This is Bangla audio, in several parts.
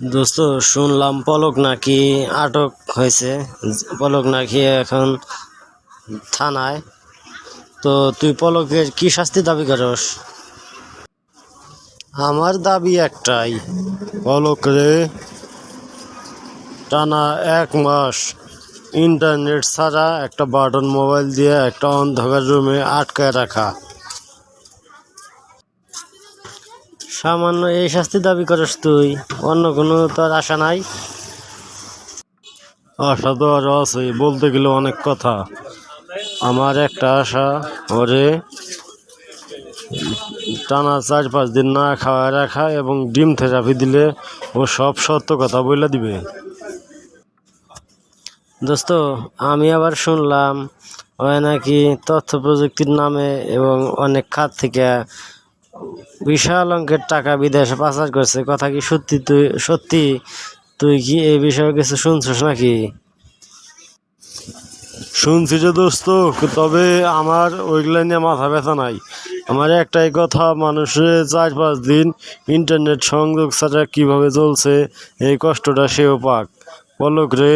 দোস্ত, শুনলাম পলক নাকি আটক হয়েছে। পলক নাকি এখন থানায়। তো তুই পলকের কি শাস্তি দাবি করস? আমার দাবি একটাই, পলক রে, টানা এক মাস ইন্টারনেট ছাড়া একটা বাটন মোবাইল দিয়ে একটা অন্ধকার রুমে আটকায় রাখা। সামান্য এই শাস্তি দাবি করস তুই। অন্য কোনো তোর আশা নাই। আশা তো আরও আছে বলতে গেলে অনেক কথা। আমার একটা আশা ওরে টানা চার পাঁচ দিন না খাওয়া রাখা এবং ডিম থেরাপি দিলে ও সব সত্য কথা বলে দিবে। দোস্ত আমি আবার শুনলাম ওই নাকি তথ্য প্রযুক্তির নামে এবং অনেক খাত থেকে বিশাল অঙ্কের টাকা বিদেশে পাচার করছে। কথা কি সত্যি তুই সত্যি? তুই কি এই বিষয়ে কিছু শুনছিস নাকি? শুনছি যে দোস্ত, তবে আমার ওইগুলো নিয়ে মাথা ব্যথা নাই। আমার একটাই কথা, মানুষের চার পাঁচ দিন ইন্টারনেট সংযোগ ছাড়া কীভাবে চলছে, এই কষ্টটা সেও পাক। পলক রে,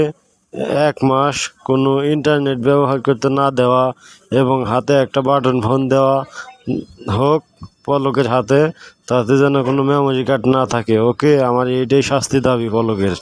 এক মাস কোনো ইন্টারনেট ব্যবহার করতে না দেওয়া এবং হাতে একটা বাটন ফোন দেওয়া হোক, পলকের হাতে, তাতে যেন কোনো মেমোরি কার্ড না থাকে। ওকে, আমার এইটাই শাস্তি দাবি, পলকের।